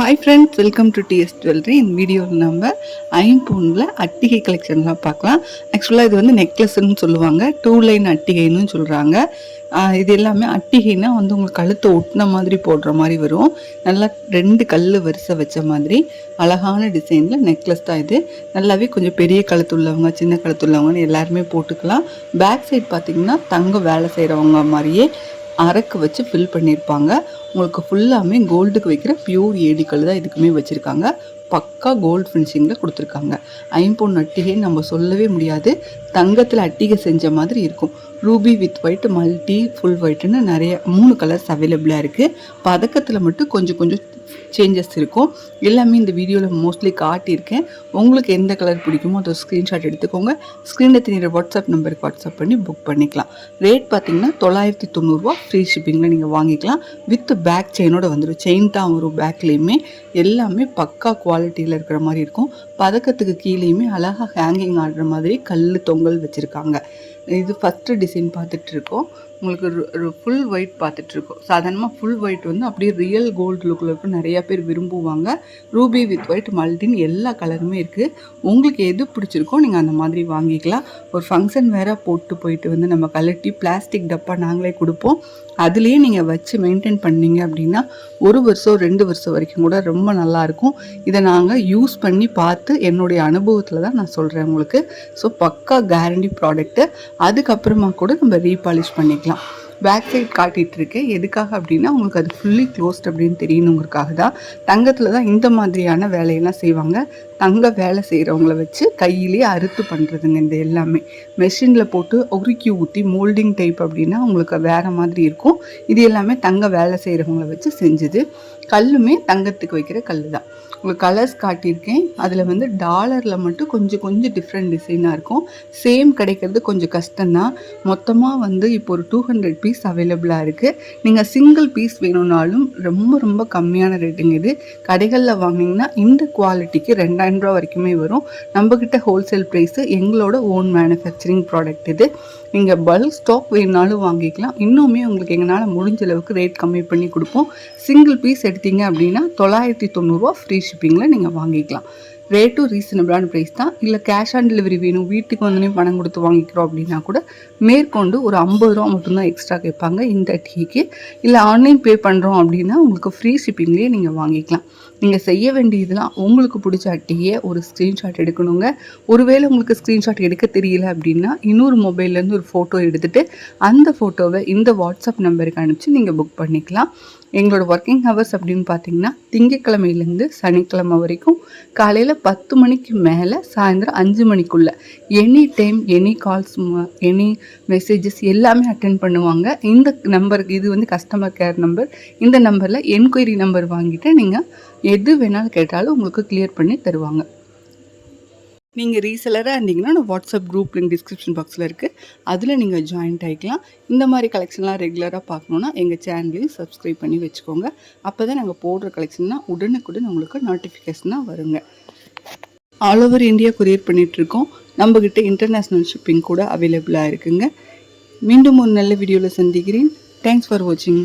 Hi friends welcome to TS jewellery இந்த வீடியோவில் நம்ம ஐம்பூனில் அட்டிகை கலெக்ஷன்லாம் பார்க்கலாம். ஆக்சுவலாக இது வந்து நெக்லஸ்ன்னு சொல்லுவாங்க. டூ லைன் அட்டிகைன்னு சொல்கிறாங்க இது எல்லாமே அட்டிகைனா வந்து உங்களுக்கு கழுத்தை ஒட்டின மாதிரி போடுற மாதிரி வரும். நல்லா ரெண்டு கல் வரிசை வச்ச மாதிரி. அழகான டிசைனில் நெக்லஸ் தான் இது. நல்லாவே கொஞ்சம் பெரிய கழுத்து உள்ளவங்க சின்ன கழுத்து உள்ளவங்கன்னு எல்லாருமே போட்டுக்கலாம். பேக் சைட் பார்த்தீங்கன்னா தங்கம் வேலை செய்கிறவங்க மாதிரியே அரக்கு வச்சு ஃபில் பண்ணியிருப்பாங்க உங்களுக்கு ஃபுல்லாமே கோல்டுக்கு வைக்கிற பியூர் ஏடிக்கல் தான் இதுக்குமே வச்சுருக்காங்க. பக்கா கோல்டு ஃபினிஷிங்கில் கொடுத்துருக்காங்க. ஐம்பொன் அட்டிகை நம்ம சொல்லவே முடியாது. தங்கத்தில் அட்டிகை செஞ்ச மாதிரி இருக்கும். Ruby with white multi full ஒயிட்னு நிறைய மூணு கலர்ஸ் அவைலபிளாக இருக்குது பதக்கத்தில் மட்டும் கொஞ்சம் கொஞ்சம் சேஞ்சஸ் இருக்கும். எல்லாமே இந்த வீடியோவில் மோஸ்ட்லி காட்டியிருக்கேன். உங்களுக்கு எந்த கலர் பிடிக்குமோ அதை ஸ்க்ரீன்ஷாட் எடுத்துக்கோங்க. ஸ்க்ரீனில் தெரியுற வாட்ஸ்அப் நம்பருக்கு வாட்ஸ்அப் பண்ணி புக் பண்ணிக்கலாம். ரேட் பார்த்தீங்கன்னா தொள்ளாயிரத்தி தொண்ணூறுரூவா ஃப்ரீ ஷிப்பிங்கில் நீங்கள் வாங்கிக்கலாம். வித் பேக் செயினோட வந்துடும் செயின் தான் வரும் பேக்லேயுமே எல்லாமே பக்கா குவாலிட்டியில் இருக்கிற மாதிரி இருக்கும். பதக்கத்துக்கு கீழேயுமே அழகாக ஹேங்கிங் ஆடுற மாதிரி கல் தொங்கல் வச்சுருக்காங்க. இது ஃபஸ்ட்டு டிசைன் பார்த்துட்டு இருக்கோம். உங்களுக்கு ஃபுல் ஒயிட் பார்த்துட்ருக்கோம். சாதாரணமாக ஃபுல் ஒயிட் வந்து அப்படியே ரியல் கோல்டு லுக்கில் இருக்கும். நிறையா பேர் விரும்புவாங்க. ரூபி வித் ஒயிட் மல்டின் எல்லா கலருமே இருக்குது உங்களுக்கு எது பிடிச்சிருக்கோ நீங்கள் அந்த மாதிரி வாங்கிக்கலாம். ஒரு ஃபங்க்ஷன் வேறு போட்டு போயிட்டு வந்து நம்ம கலட்டி பிளாஸ்டிக் டப்பா நாங்களே கொடுப்போம். அதுலேயே நீங்கள் வச்சு மெயின்டைன் பண்ணீங்க அப்படின்னா ஒரு வருஷம் ரெண்டு வருஷம் வரைக்கும் கூட ரொம்ப நல்லாயிருக்கும் இதை நாங்கள் யூஸ் பண்ணி பார்த்து என்னுடைய அனுபவத்தில் தான் நான் சொல்கிறேன் உங்களுக்கு. ஸோ பக்கா கேரண்டி ப்ராடக்ட்டு அதுக்கப்புறமா கூட நம்ம ரீபாலிஷ் பண்ணிக்கலாம். Yeah. பேக் சைட் காட்டிகிட்டு இருக்கேன் எதுக்காக அப்படின்னா உங்களுக்கு அது ஃபுல்லி க்ளோஸ்ட் அப்படின்னு தெரியணுங்கிறதுக்காக தான். தங்கத்தில் தான் இந்த மாதிரியான வேலையெல்லாம் செய்வாங்க. தங்க வேலை செய்கிறவங்கள வச்சு கையிலே அறுத்து பண்ணுறதுங்க இந்த எல்லாமே. மெஷினில் போட்டு உருக்கி ஊற்றி மோல்டிங் டைப் அப்படின்னா உங்களுக்கு வேறு மாதிரி இருக்கும். இது எல்லாமே தங்க வேலை செய்கிறவங்கள வச்சு செஞ்சுது. கல்லுமே தங்கத்துக்கு வைக்கிற கல் தான் உங்களுக்கு கலர்ஸ் காட்டியிருக்கேன். அதில் வந்து டாலரில் மட்டும் கொஞ்சம் கொஞ்சம் டிஃப்ரெண்ட் டிசைனாக இருக்கும். சேம் கிடைக்கிறது கொஞ்சம் கஷ்டம்தான். மொத்தமாக வந்து இப்போ ஒரு டூ ஹண்ட்ரட் பீஸ் பீஸ் அவைலபிளாக இருக்குது நீங்கள் சிங்கிள் பீஸ் வேணும்னாலும் ரொம்ப ரொம்ப கம்மியான ரேட்டுங்க இது. கடைகளில் வாங்கினீங்கன்னா இந்த குவாலிட்டிக்கு ரெண்டாயிரம் ரூபா வரைக்குமே வரும். நம்மக்கிட்ட ஹோல்சேல் ப்ரைஸு எங்களோட ஓன் மேனுஃபேக்சரிங் ப்ராடக்ட் இது. நீங்கள் பல்க் ஸ்டாக் வேணுனாலும் வாங்கிக்கலாம். இன்னுமே உங்களுக்கு எங்களால் முடிஞ்ச அளவுக்கு ரேட் கம்மி பண்ணி கொடுப்போம். சிங்கிள் பீஸ் எடுத்தீங்க அப்படின்னா தொள்ளாயிரத்தி தொண்ணூறுரூவா ஃப்ரீ ஷிப்பிங்கில் நீங்கள் வாங்கிக்கலாம். ரேட்டும் ரீசனபிளான ப்ரைஸ் தான். இல்லை கேஷ் ஆன் டெலிவரி வேணும் வீட்டுக்கு வந்தோடனே பணம் கொடுத்து வாங்கிக்கிறோம் அப்படின்னா கூட மேற்கொண்டு ஒரு ஐம்பது ரூபா மட்டும்தான் எக்ஸ்ட்ரா கேட்பாங்க இந்த டீக்கு. இல்லை ஆன்லைன் பே பண்ணுறோம் அப்படின்னா உங்களுக்கு ஃப்ரீ ஷிப்பிங்லேயே நீங்கள் வாங்கிக்கலாம். நீங்கள் செய்ய வேண்டியதுலாம் உங்களுக்கு பிடிச்ச அட்டியை ஒரு ஸ்க்ரீன்ஷாட் எடுக்கணுங்க. ஒருவேளை உங்களுக்கு ஸ்க்ரீன்ஷாட் எடுக்க தெரியல அப்படின்னா இன்னொரு மொபைல்லேருந்து ஒரு ஃபோட்டோ எடுத்துகிட்டு அந்த ஃபோட்டோவை இந்த வாட்ஸ்அப் நம்பருக்கு அனுப்பிச்சு நீங்கள் புக் பண்ணிக்கலாம். எங்களோட ஒர்க்கிங் ஹவர்ஸ் அப்படின்னு பார்த்தீங்கன்னா திங்கக்கிழமையிலேருந்து சனிக்கிழமை வரைக்கும் காலையில் பத்து மணிக்கு மேலே சாயந்தரம் அஞ்சு மணிக்குள்ளே. Any time any calls any messages எல்லாமே அட்டன் பண்ணுவாங்க. இந்த நம்பருக்கு இது வந்து கஸ்டமர் கேர் நம்பர் இந்த நம்பரில் என்கொயரி நம்பர் வாங்கிட்டு நீங்கள் எது வேணாலும் கேட்டாலும் உங்களுக்கு கிளியர் பண்ணி தருவாங்க. நீங்கள் ரீசெலராக இருந்தீங்கன்னா நான் வாட்ஸ்அப் குரூப் லிங்க் டிஸ்கிரிப்ஷன் பாக்ஸில் இருக்குது அதில் நீங்கள் ஜாயின்ட் ஆகிக்கலாம் இந்த மாதிரி கலெக்ஷன்லாம் ரெகுலராக பார்க்கணுன்னா எங்கள் சேனலையும் சப்ஸ்கிரைப் பண்ணி வச்சுக்கோங்க. அப்போ தான் நாங்கள் போடுற கலெக்ஷன்லாம் உடனுக்குடன் உங்களுக்கு நோட்டிஃபிகேஷனாக வருங்க. ஆல் ஓவர் இந்தியா கொரியர் பண்ணிகிட்ருக்கோம் நம்மக்கிட்ட இன்டர்நேஷ்னல் ஷிப்பிங் கூட அவைலபிளாக இருக்குங்க. மீண்டும் ஒரு நல்ல வீடியோவில் சந்திக்கிறேன். தேங்க்ஸ் ஃபார் வாட்சிங்